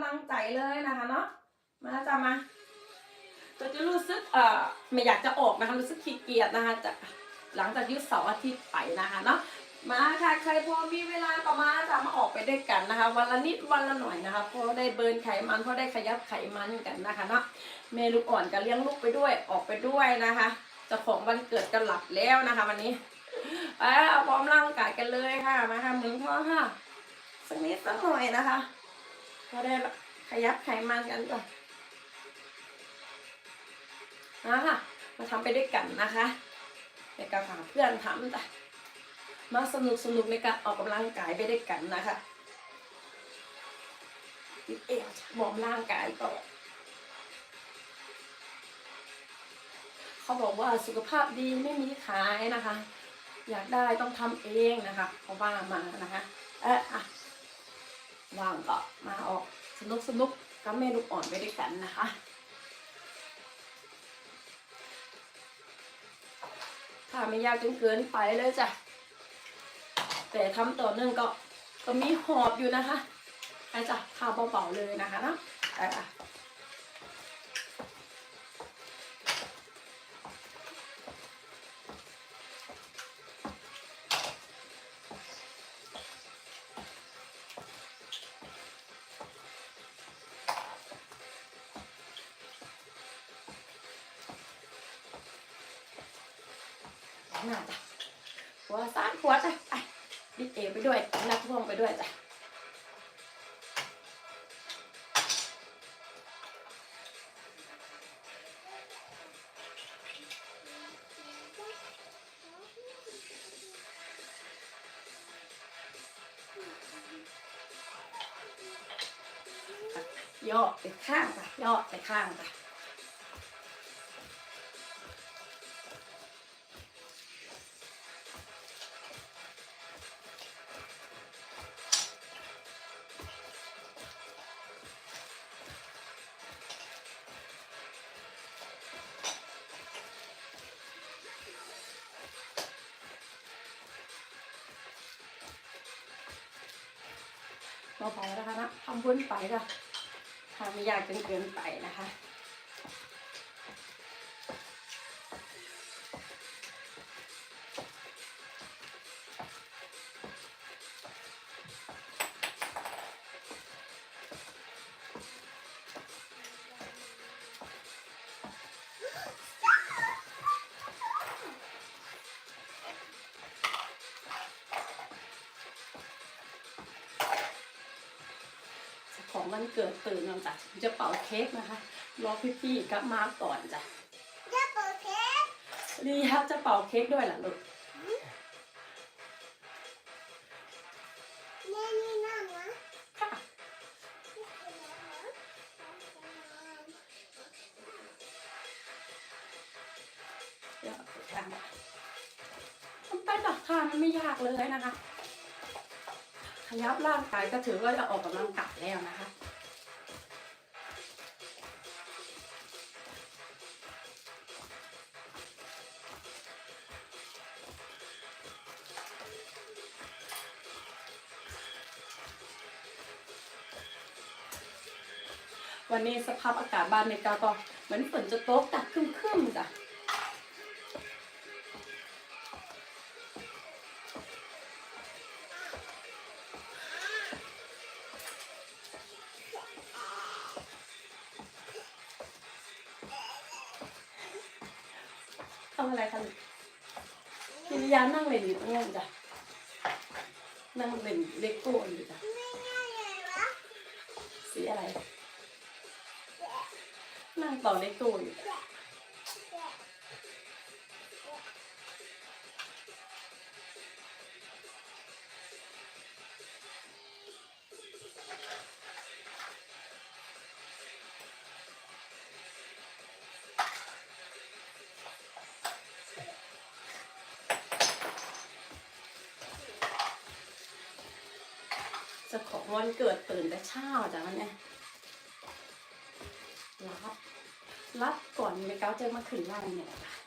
ำลังใจเลยนะคะเนาะมาจะมาจะจะรู้สึกเอ่อไม่อยากจะออกนะคะรู้สึกขี้เกียจนะคะจะหลังจากยุดเสาร์อาทิตย์ไปนะคะเนาะมาค่ะใครพอมีเวลาก็มาจะมาออกไปด้วยกันนะคะ วันละนิดวันละหน่อยนะคะเพราะได้เบิร์นไขมันเพราะได้ขยับไขมันกันนะคะเนาะเมลูกอ่อนก็เลี้ยงลูกไปด้วยออกไปด้วยนะคะจ้าของวันเกิดก็หลับแล้วนะคะ วันนี้ไปเอาพร้อมร่างกายกันเลยค่ะมาค่ะมึงพ่อค่ะสักนิดสักหน่อยนะคะ พอได้ขยับไขมันกันก่อนนะค่ะ มาทำไปด้วยกันนะคะในการหาเพื่อนทำจ้ะมาสนุกสนุกในการออกกำลังกายไปด้วยกันนะคะยืดเอวบอมร่างกายก่อนเขาบอกว่าสุขภาพดีไม่มีขายนะคะ อยากได้ต้องทำเองนะคะเขาว่ามานะคะ เอะอะ ว่างก็มาออกสนุกสนุกกับเมนูอ่อนไปด้วยกันนะคะถ้าไม่ยากจนเกินไปเลยจ้ะ แต่ทำต่อเนื่องก็ก็มีหอบอยู่นะคะไอ้จ้ะทาเบาๆเลยนะคะเนาะอะ หน้าจ้ะหัวซ้ายหัวจ้ะไปดิเอไปด้วยนักท่วงไปด้วยจ้ะย่อไปข้างจ้ะย่อไปข้างจ้ะ เบาๆนะคะนะทำบุญไปก็ทำไม่ยากจนเกินไปนะคะ ของวันเกิดตื่นนอนจ้ะจะเป่าเค้กนะคะรอพี่ๆกลับมาก่อนจ้ะจะเปิดเทปลีครับจะเป่าเค้กด้วยเหรอลูกนี่นี่นั่นนะค่ะเดี๋ยวเอาไปทำทำไปหลักทานมันไม่ยากเลยนะคะ ขยับร่างกายก็ถือว่าจะออกกำลังกายแล้วนะคะวันนี้สภาพอากาศบ้านในกาก็เหมือนฝนจะตกตักครึ้มๆจ้ะ ทำอะไรคะลูกพิริยานั่งเล่นอยู่ตรงนั้นจ้ะนั่งเล่นเลโก้อยู่จ้ะสีอะไร นั่งต่อเลโก้อยู่ จะของวันเกิดตื่นแต่เช้าจ้ะวันเนี้ยรับ รับก่อนเมก้าจอมาขึ้นล่างเนี่ยค่ะ